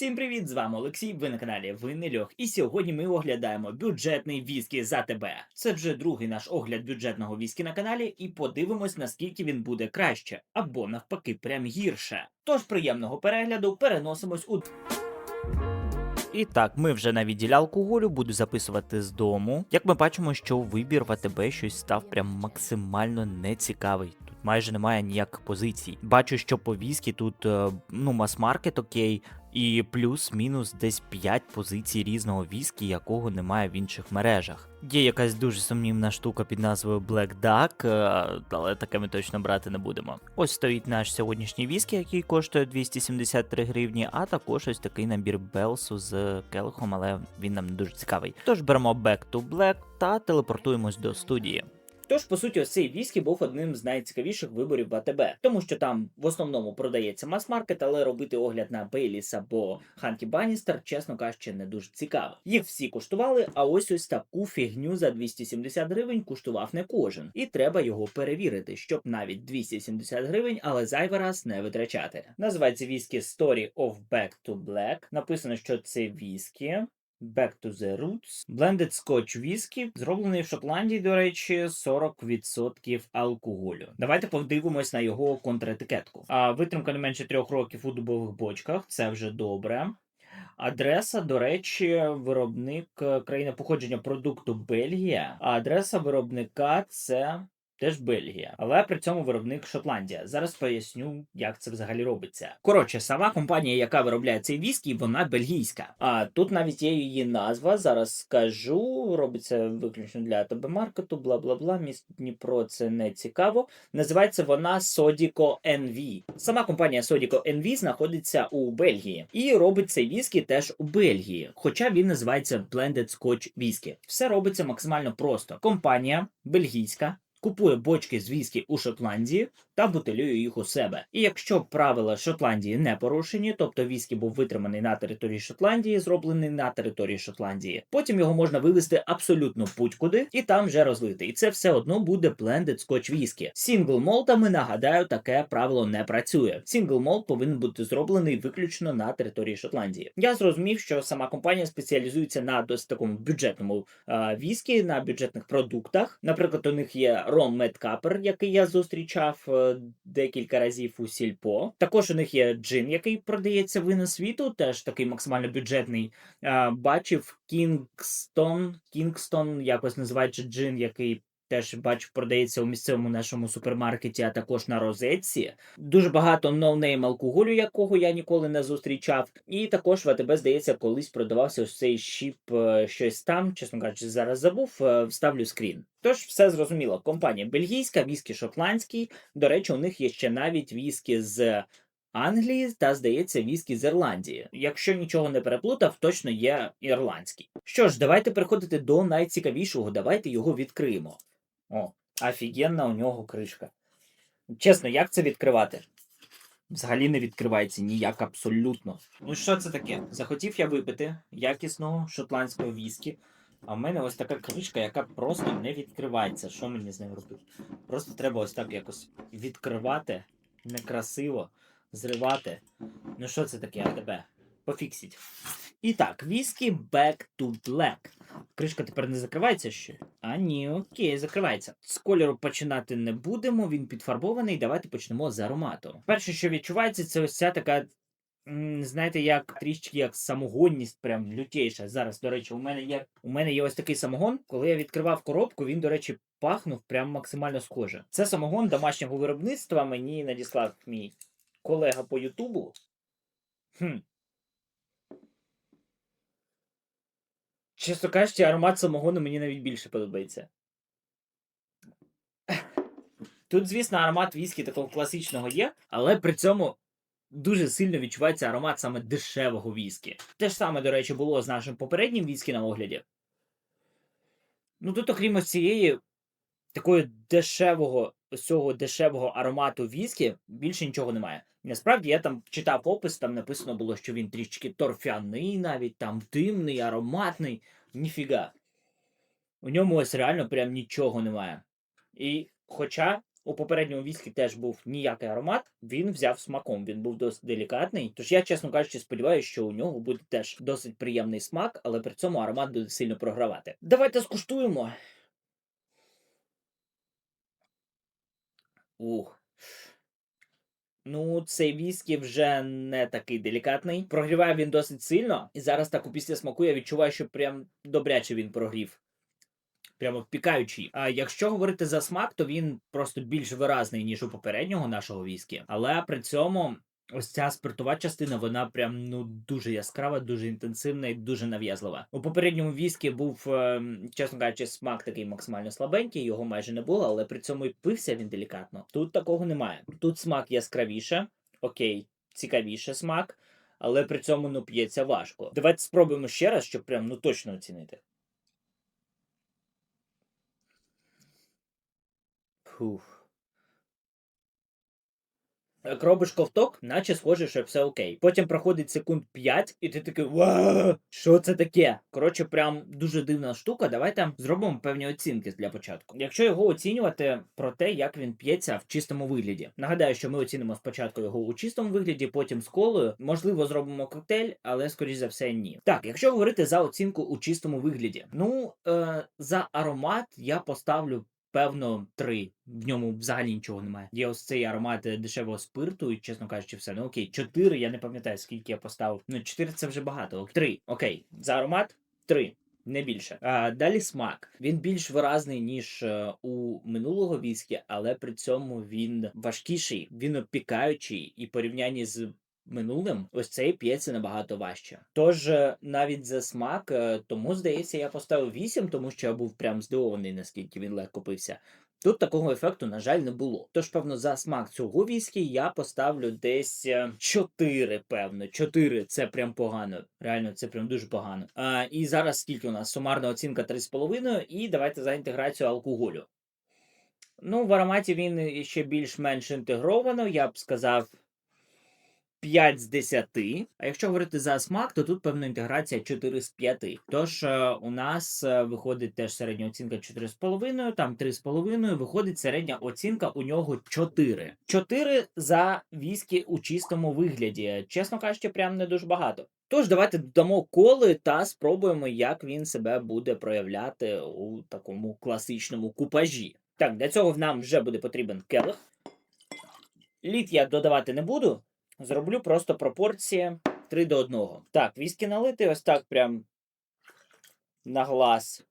Всім привіт! З вами Олексій. Ви на каналі Винний Льох. І сьогодні ми оглядаємо бюджетний віскі за тебе. Це вже другий наш огляд бюджетного віскі на каналі, і подивимось, наскільки він буде краще, або навпаки, прям гірше. Тож приємного перегляду переносимось у. І так, ми вже на відділі алкоголю буду записувати з дому. Як ми бачимо, що вибір в АТБ щось став прям максимально нецікавий. Майже немає ніяких позицій. Бачу, що по віскі тут е, ну мас-маркет окей, і плюс-мінус десь 5 позицій різного віскі, якого немає в інших мережах. Є якась дуже сумнівна штука під назвою Black Duck, е, але таке ми точно брати не будемо. Ось стоїть наш сьогоднішній віскі, який коштує 273 гривні, а також ось такий набір Белсу з келихом, але він нам не дуже цікавий. Тож беремо Back to Black та телепортуємось до студії. Тож, по суті, ось цей віскі був одним з найцікавіших виборів в тому що там в основному продається мас-маркет, але робити огляд на Бейліс або Ханкі Баністер, чесно кажучи, не дуже цікаво. Їх всі куштували, а ось ось таку фігню за 270 гривень куштував не кожен, і треба його перевірити, щоб навіть 270 гривень, але зайвий раз не витрачати. Називається віскі Story of Back to Black. Написано, що це віскі. Back to the Roots. Blended Scotch Whisky, зроблений в Шотландії, до речі, 40% алкоголю. Давайте подивимось на його контратикетку. А витримка не менше трьох років у дубових бочках. Це вже добре. Адреса, до речі, виробник е, країна походження продукту Бельгія. А адреса виробника це. Теж Бельгія, але при цьому виробник Шотландія. Зараз поясню, як це взагалі робиться. Коротше, сама компанія, яка виробляє цей віскі, вона бельгійська. А тут навіть є її назва. Зараз скажу. Робиться виключно для ТБ маркету, бла бла бла. Місто Дніпро це не цікаво. Називається вона Sodico NV. Сама компанія Sodico NV знаходиться у Бельгії і робить цей віскі теж у Бельгії. Хоча він називається Blended Scotch Whisky. Все робиться максимально просто. Компанія бельгійська. Купує бочки з віскі у Шотландії та бутилює їх у себе. І якщо правила Шотландії не порушені, тобто віскі був витриманий на території Шотландії, зроблений на території Шотландії, потім його можна вивезти абсолютно будь-куди і там вже розлити. І це все одно буде blended scotch віскі. Сінгл молтами, нагадаю, таке правило не працює. Сінгл молт повинен бути зроблений виключно на території Шотландії. Я зрозумів, що сама компанія спеціалізується на досить такому бюджетному а, віскі, на бюджетних продуктах. Наприклад, у них є Ром Медкапер, який я зустрічав е, декілька разів у Сільпо. Також у них є джин, який продається вина світу, теж такий максимально бюджетний. Бачив Кінгстон, Кінгстон, якось називаючи джин, який. Теж бачу, продається у місцевому нашому супермаркеті, а також на розетці. Дуже багато ноунейм алкоголю, якого я ніколи не зустрічав. І також в АТБ, здається, колись продавався ось цей щіп е, щось там. Чесно кажучи, зараз забув. е, Вставлю скрін. Тож все зрозуміло. Компанія бельгійська, віскі шотландський. До речі, у них є ще навіть віскі з Англії та, здається, віскі з Ірландії. Якщо нічого не переплутав, точно є ірландський. Що ж, давайте переходити до найцікавішого. Давайте його відкриємо. О, офігенна у нього кришка. Чесно, як це відкривати? Взагалі не відкривається ніяк абсолютно. Ну що це таке? Захотів я випити якісного шотландського віскі. А в мене ось така кришка, яка просто не відкривається. Що мені з нею робити? Просто треба ось так якось відкривати. Некрасиво, зривати. Ну що це таке, а тебе? Пофіксіть. І так, віскі Back to Black. Кришка тепер не закривається ще? А ні, окей, закривається. З кольору починати не будемо, він підфарбований. Давайте почнемо з аромату. Перше, що відчувається, це ось ця така. Знаєте, як трішки як самогонність, прям лютейша. Зараз, до речі, у мене є у мене є ось такий самогон. Коли я відкривав коробку, він, до речі, пахнув прям максимально схоже. Це самогон домашнього виробництва. Мені надіслав мій колега по Ютубу. Хм. Чесно кажучи, аромат самогону мені навіть більше подобається. Тут, звісно, аромат віскі такого класичного є, але при цьому дуже сильно відчувається аромат саме дешевого віскі. Те ж саме, до речі, було з нашим попереднім віскі на огляді. Ну тут, окрім ось цієї такої дешевого, цього дешевого аромату віскі, більше нічого немає. Насправді я там читав опис, там написано було, що він трішки торфяний, навіть там димний, ароматний. Ніфіга. У ньому ось реально прям нічого немає. І хоча У попередньому віскі теж був ніякий аромат, він взяв смаком, він був досить делікатний. Тож я, чесно кажучи, сподіваюся, що у нього буде теж досить приємний смак, але при цьому аромат буде сильно програвати. Давайте скуштуємо. Ух. Ну, цей віскі вже не такий делікатний. Прогріває він досить сильно. І зараз так у після смаку я відчуваю, що прям добряче він прогрів. Прямо впікаючий. А якщо говорити за смак, то він просто більш виразний, ніж у попереднього нашого віскі. Але при цьому ось ця спиртова частина, вона прям ну дуже яскрава, дуже інтенсивна і дуже нав'язлива. У попередньому віскі був, е, чесно кажучи, смак такий максимально слабенький, його майже не було, але при цьому і пився він делікатно. Тут такого немає. Тут смак яскравіше, окей, цікавіше смак, але при цьому ну п'ється важко. Давайте спробуємо ще раз, щоб прям ну точно оцінити. Фух. Робиш ковток, наче схоже, що все окей. Потім проходить секунд 5, і ти такий Ва! Що це таке? Коротше, прям дуже дивна штука. Давайте зробимо певні оцінки для початку. Якщо його оцінювати про те, як він п'ється в чистому вигляді. Нагадаю, що ми оцінимо спочатку його у чистому вигляді, потім з колою. Можливо, зробимо коктейль, але скоріш за все ні. Так, якщо говорити за оцінку у чистому вигляді, ну е, за аромат я поставлю. Певно, три. В ньому взагалі нічого немає. Є ось цей аромат е, дешевого спирту, і чесно кажучи, все. Ну окей, чотири. Я не пам'ятаю, скільки я поставив. Ну, чотири це вже багато. Три. Окей. За аромат три. Не більше. А, далі смак. Він більш виразний, ніж е, у минулого віскі, але при цьому він важкіший, він опікаючий і порівнянні з минулим, ось цей п'ється набагато важче. Тож е, навіть за смак, е, тому здається, я поставив 8, тому що я був прям здивований, наскільки він легко пився. Тут такого ефекту, на жаль, не було. Тож, певно, за смак цього віскі я поставлю десь е, 4, певно. 4 це прям погано. Реально, це прям дуже погано. А, і зараз скільки у нас? Сумарна оцінка 3,5, і давайте за інтеграцію алкоголю. Ну, в ароматі він ще більш-менш інтегровано, я б сказав. 5 з 10. А якщо говорити за смак, то тут певна інтеграція 4 з 5. Тож е, у нас е, виходить теж середня оцінка 4,5, там 3,5, виходить середня оцінка у нього 4. 4 за віскі у чистому вигляді. Чесно кажучи, прям не дуже багато. Тож давайте додамо коли та спробуємо, як він себе буде проявляти у такому класичному купажі. Так, для цього нам вже буде потрібен келих. Лід я додавати не буду. Зроблю просто пропорції 3 до 1. Так, віскі налити ось так прям на глаз.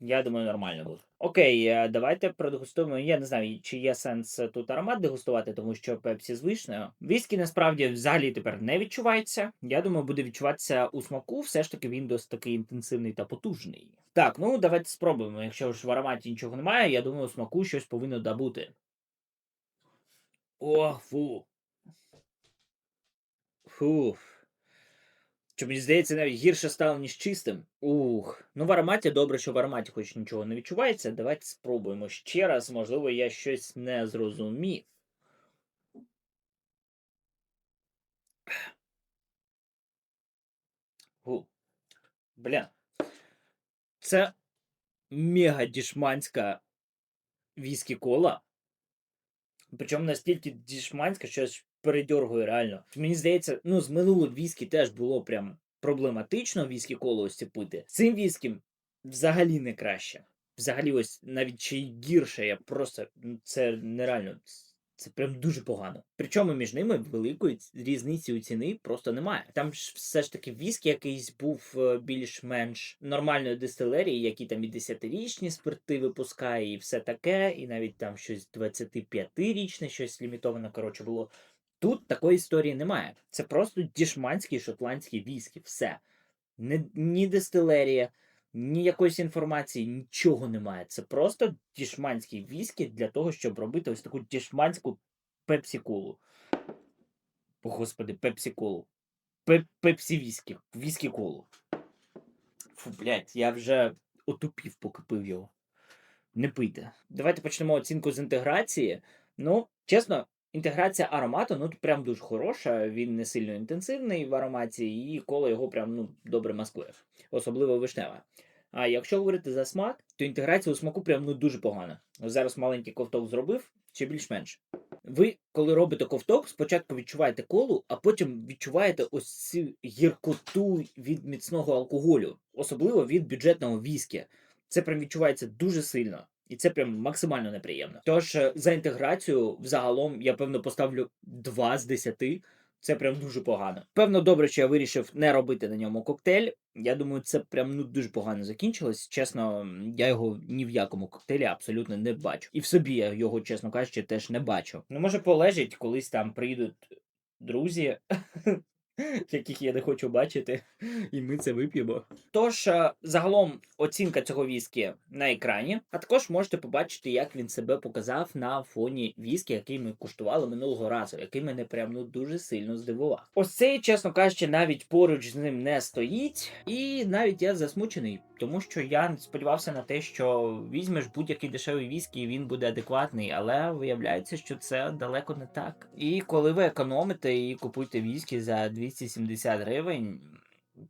Я думаю, нормально буде. Окей, е, давайте продегустуємо. Я не знаю, чи є сенс тут аромат дегустувати, тому що пепсі з вишнею. Віскі насправді взагалі тепер не відчувається. Я думаю, буде відчуватися у смаку. Все ж таки він досить такий інтенсивний та потужний. Так, ну давайте спробуємо. Якщо ж в ароматі нічого немає, я думаю, у смаку щось повинно добути. О, фу. Фух. Що мені здається, навіть гірше стало, ніж чистим. Ух. Ну, в ароматі добре, що в ароматі хоч нічого не відчувається. Давайте спробуємо ще раз. Можливо, я щось не зрозумів. Фу. Бля. Це мега дішманська віскі кола. Причому настільки дішманська, що аж передьоргує реально. Мені здається, ну з минулих віскі теж було прям проблематично віскі коло це пити. Цим віскім взагалі не краще. Взагалі, ось навіть й гірше. Я просто ну, це нереально. Це прям дуже погано. Причому між ними великої різниці у ціни просто немає. Там ж все ж таки віскі якийсь був е, більш-менш нормальної дистилерії, які там і 10-річні спирти випускає, і все таке, і навіть там щось 25-річне, щось лімітоване, коротше, було. Тут такої історії немає. Це просто дішманський шотландський віскі. Все. Не, ні дистилерія, ні якоїсь інформації, нічого немає. Це просто дішманський віскі для того, щоб робити ось таку дішманську пепсі-колу. О, господи, пепсі-колу. Пеп- Пепсі-віскі. Віскі-колу. Фу, блядь, я вже отупів, поки пив його. Не пийте. Давайте почнемо оцінку з інтеграції. Ну, чесно, інтеграція аромату ну прям дуже хороша. Він не сильно інтенсивний в ароматі, і коло його прям ну добре маскує, особливо вишневе. А якщо говорити за смак, то інтеграція у смаку прям ну дуже погана. Зараз маленький ковток зробив, чи більш-менш. Ви, коли робите ковток, спочатку відчуваєте колу, а потім відчуваєте ось цю гіркоту від міцного алкоголю, особливо від бюджетного віскі. Це прям відчувається дуже сильно. І це прям максимально неприємно. Тож е, за інтеграцію взагалом я певно поставлю 2 з 10. Це прям дуже погано. Певно, добре, що я вирішив не робити на ньому коктейль. Я думаю, це прям ну дуже погано закінчилось. Чесно, я його ні в якому коктейлі абсолютно не бачу. І в собі я його, чесно кажучи, теж не бачу. Ну, може, полежить, колись там приїдуть друзі, яких я не хочу бачити, і ми це вип'ємо. Тож, е, загалом, оцінка цього віскі на екрані, а також можете побачити, як він себе показав на фоні віскі, який ми куштували минулого разу, який мене прям ну дуже сильно здивував. Ось цей, чесно кажучи, навіть поруч з ним не стоїть, і навіть я засмучений, тому що я сподівався на те, що візьмеш будь-який дешевий віскі, і він буде адекватний, але виявляється, що це далеко не так. І коли ви економите і купуєте віскі за 270 гривень.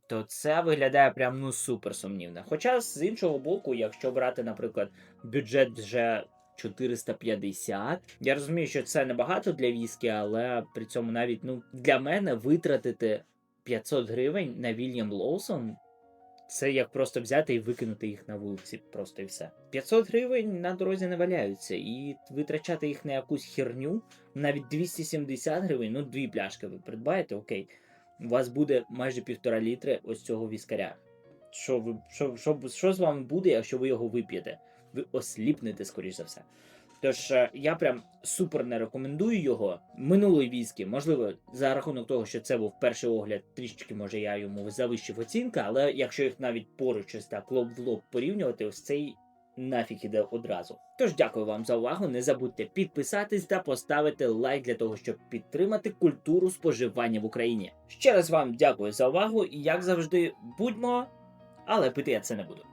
То це виглядає прям ну супер сумнівно. Хоча з іншого боку, якщо брати, наприклад, бюджет вже 450, я розумію, що це небагато для віскі, але при цьому навіть ну для мене витратити 500 гривень на Вільям Лоусон. Це як просто взяти і викинути їх на вулиці, просто і все. 500 гривень на дорозі не валяються, і витрачати їх на якусь херню, навіть 270 гривень, ну дві пляшки ви придбаєте, окей. У вас буде майже півтора літри ось цього віскаря. Що ви що, що, що з вами буде, якщо ви його вип'єте? Ви осліпнете, скоріш за все. Тож е, я прям супер не рекомендую його. Минулий віскі, можливо, за рахунок того, що це був перший огляд, трішечки може я йому завищив оцінка, але якщо їх навіть поруч ось так лоб в лоб порівнювати, ось цей нафіг іде одразу. Тож дякую вам за увагу. Не забудьте підписатись та поставити лайк для того, щоб підтримати культуру споживання в Україні. Ще раз вам дякую за увагу і як завжди, будьмо, але пити я це не буду.